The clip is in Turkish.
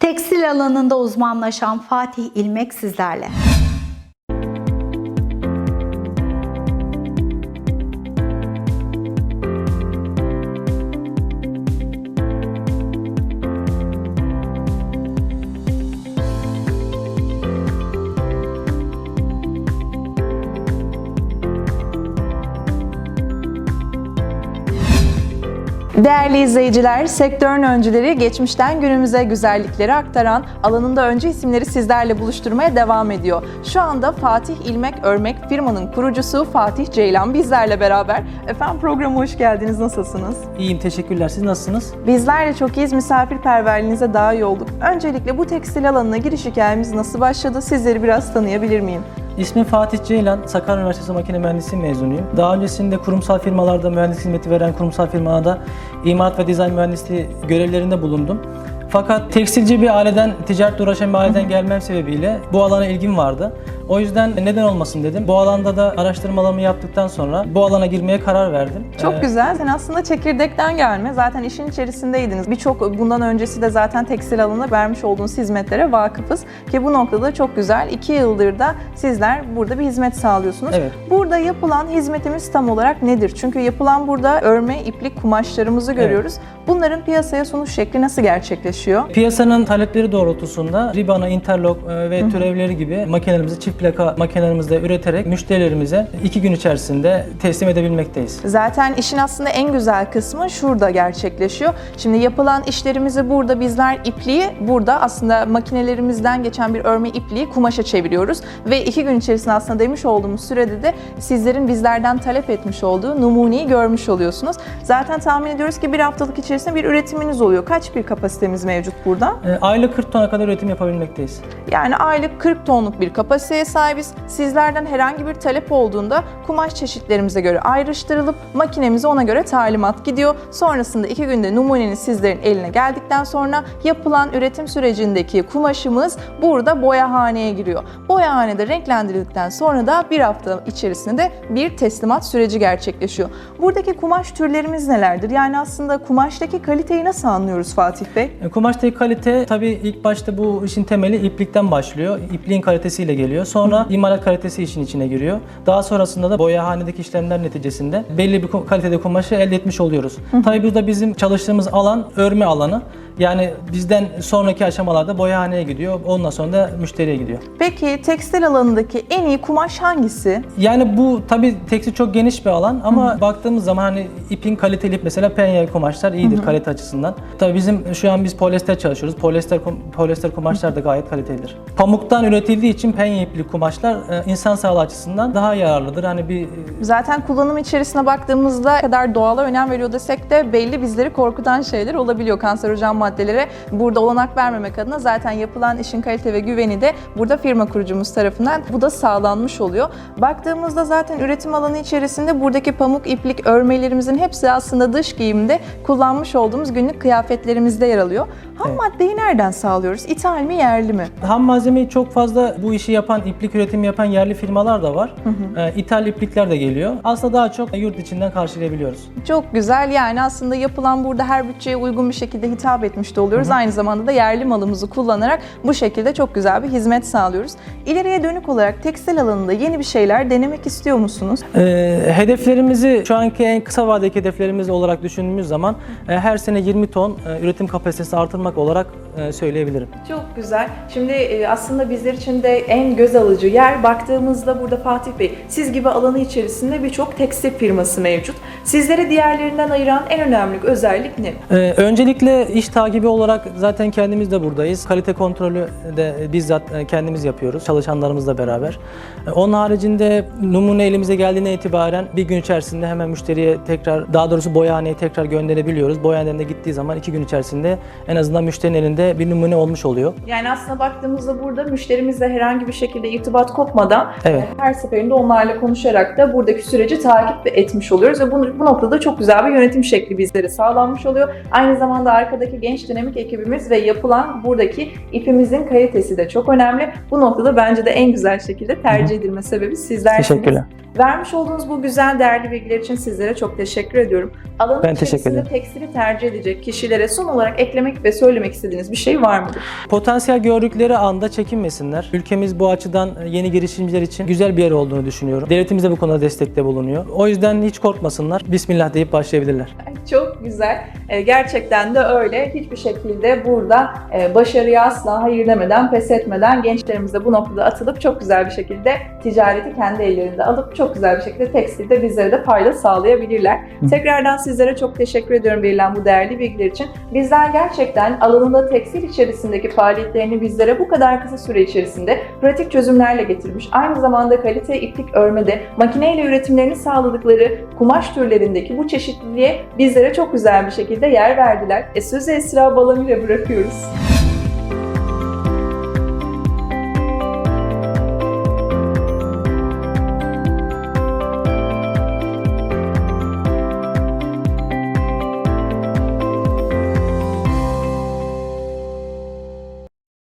Tekstil alanında uzmanlaşan Fatih İlmek sizlerle. Değerli izleyiciler, sektörün öncüleri geçmişten günümüze güzellikleri aktaran alanında öncü isimleri sizlerle buluşturmaya devam ediyor. Şu anda Fatih İlmek Örmek firmanın kurucusu Fatih Ceylan bizlerle beraber. Efendim programa hoş geldiniz. Nasılsınız? İyiyim teşekkürler. Siz nasılsınız? Bizler de çok iyiyiz. Misafirperverliğinize daha iyi olduk. Öncelikle bu tekstil alanına giriş hikayemiz nasıl başladı? Sizleri biraz tanıyabilir miyim? İsmim Fatih Ceylan, Sakarya Üniversitesi Makine Mühendisliği mezunuyum. Daha öncesinde kurumsal firmalarda mühendislik hizmeti veren kurumsal firmada imalat ve dizayn mühendisliği görevlerinde bulundum. Fakat tekstilci bir aileden, ticaretle uğraşan bir aileden gelmem sebebiyle bu alana ilgim vardı. O yüzden neden olmasın dedim. Bu alanda da araştırmalarımı yaptıktan sonra bu alana girmeye karar verdim. Çok Ee, güzel. Sen aslında çekirdekten gelme. Zaten işin içerisindeydiniz. Birçok bundan öncesi de zaten tekstil alanına vermiş olduğunuz hizmetlere vakıfız. Ki bu noktada çok güzel. İki yıldır da sizler burada bir hizmet sağlıyorsunuz. Evet. Burada yapılan hizmetimiz tam olarak nedir? Çünkü yapılan burada örme, iplik kumaşlarımızı görüyoruz. Bunların piyasaya sunuş şekli nasıl gerçekleşiyor? Piyasanın talepleri doğrultusunda ribana, interlock e, ve türevleri gibi makinelerimizi çift plaka makinelerimizde üreterek müşterilerimize iki gün içerisinde teslim edebilmekteyiz. Zaten işin aslında en güzel kısmı şurada gerçekleşiyor. Şimdi yapılan işlerimizi burada bizler ipliği burada aslında makinelerimizden geçen bir örme ipliği kumaşa çeviriyoruz. Ve iki gün içerisinde aslında demiş olduğumuz sürede de sizlerin bizlerden talep etmiş olduğu numuneyi görmüş oluyorsunuz. Zaten tahmin ediyoruz ki bir haftalık içerisinde bir üretiminiz oluyor. Kaç bir kapasitemiz mevcut burada? E, Aylık 40 tona kadar üretim yapabilmekteyiz. Yani aylık 40 tonluk bir kapasiteye sahibiz. Sizlerden herhangi bir talep olduğunda kumaş çeşitlerimize göre ayrıştırılıp makinemize ona göre talimat gidiyor. Sonrasında iki günde numuneniz sizlerin eline geldikten sonra yapılan üretim sürecindeki kumaşımız burada boyahaneye giriyor. Boyahanede renklendirildikten sonra da bir hafta içerisinde bir teslimat süreci gerçekleşiyor. Buradaki kumaş türlerimiz nelerdir? Yani aslında kumaştaki kaliteyi nasıl anlıyoruz Fatih Bey? E, Kumaştaki kalite tabii ilk başta bu işin temeli iplikten başlıyor. İpliğin kalitesiyle geliyor. Sonra imalat kalitesi işin içine giriyor. Daha sonrasında da boyahanedeki işlemler neticesinde belli bir kalitede kumaşı elde etmiş oluyoruz. Tabii burada bizim çalıştığımız alan örme alanı. Yani bizden sonraki aşamalarda boyahaneye gidiyor. Ondan sonra da müşteriye gidiyor. Peki tekstil alanındaki en iyi kumaş hangisi? Yani bu tabii tekstil çok geniş bir alan ama baktığımız zaman hani ipin kaliteli ip mesela penye kumaşlar iyidir kalite açısından. Tabii bizim şu an biz polyester çalışıyoruz. Polyester kum- polyester kumaşlar da gayet kalitelidir. Pamuktan üretildiği için penye ipli kumaşlar e, insan sağlığı açısından daha yararlıdır. Hani bir Zaten kullanım içerisine baktığımızda ne kadar doğala önem veriyor desek de belli bizleri korkutan şeyler olabiliyor. Kanserojen maddelere burada olanak vermemek adına zaten yapılan işin kalite ve güveni de burada firma kurucumuz tarafından bu da sağlanmış oluyor. Baktığımızda zaten üretim alanı içerisinde buradaki pamuk iplik örmelerimizin hepsi aslında dış giyimde kullanmış olduğumuz günlük kıyafetlerimizde yer alıyor. Ham Evet. maddeyi nereden sağlıyoruz? İthal mi yerli mi? ham malzemeyi çok fazla bu işi yapan, iplik üretimi yapan yerli firmalar da var. E, İthal iplikler de geliyor. Aslında daha çok yurt içinden karşılayabiliyoruz. Çok güzel yani aslında yapılan burada her bütçeye uygun bir şekilde hitap etmiş de oluyoruz. Aynı zamanda da yerli malımızı kullanarak bu şekilde çok güzel bir hizmet sağlıyoruz. İleriye dönük olarak tekstil alanında yeni bir şeyler denemek istiyor musunuz? Ee, hedeflerimizi şu anki en kısa vadedeki hedeflerimiz olarak düşündüğümüz zaman e, her sene 20 ton e, üretim kapasitesi artırmak olarak e, söyleyebilirim. Çok güzel. Şimdi e, aslında bizler için de en göz alıcı yer baktığımızda burada Fatih Bey siz gibi alanı içerisinde birçok tekstil firması mevcut. Sizleri diğerlerinden ayıran en önemli özellik ne? Ee, öncelikle iş takibi olarak zaten kendimiz de buradayız. Kalite kontrolü de bizzat e, kendimiz yapıyoruz çalışanlarımızla beraber. E, Onun haricinde numune elimize geldiğine itibaren bir gün içerisinde hemen müşteriye tekrar daha doğrusu boyahaneye tekrar gönderebiliyoruz. Boyahanede gittiği zaman iki gün içerisinde en azından müşterinin elinde bir numune olmuş oluyor. Yani aslında baktığımızda burada müşterimizle herhangi bir şekilde irtibat kopmadan Evet. e, her seferinde onlarla konuşarak da buradaki süreci takip etmiş oluyoruz ve bu, bu noktada çok güzel bir yönetim şekli bizlere sağlanmış oluyor. Aynı zamanda arkadaki genç dinamik ekibimiz ve yapılan buradaki ipimizin kalitesi de çok önemli. Bu noktada bence de en güzel şekilde tercih edilme sebebi sizlersiniz. Teşekkürler. Vermiş olduğunuz bu güzel değerli bilgiler için sizlere çok teşekkür ediyorum. Alanın Ben teşekkür ederim. tekstili tercih edecek kişilere son olarak eklemek ve söylemek istediğiniz bir şey var mıdır? Potansiyel gördükleri anda çekinmesinler. Ülkemiz bu açıdan yeni girişimciler için güzel bir yer olduğunu düşünüyorum. Devletimiz de bu konuda destekte bulunuyor. O yüzden hiç korkmasınlar. Bismillah deyip başlayabilirler. Çok güzel. Ee, Gerçekten de öyle. Hiçbir şekilde burada e, başarıya asla hayır demeden, pes etmeden gençlerimiz de bu noktada atılıp çok güzel bir şekilde ticareti kendi ellerinde alıp çok güzel bir şekilde tekstilde bizlere de fayda sağlayabilirler. Tekrardan sizlere çok teşekkür ediyorum verilen bu değerli bilgiler için. Bizler gerçekten alanında tekstil içerisindeki faaliyetlerini bizlere bu kadar kısa süre içerisinde pratik çözümlerle getirmiş. Aynı zamanda kalite iplik örmede makineyle üretimlerini sağladıkları kumaş türlerindeki bu çeşitliliğe bizlere çok güzel bir şekilde yer verdiler. E sözü Esra Balamir'e bırakıyoruz.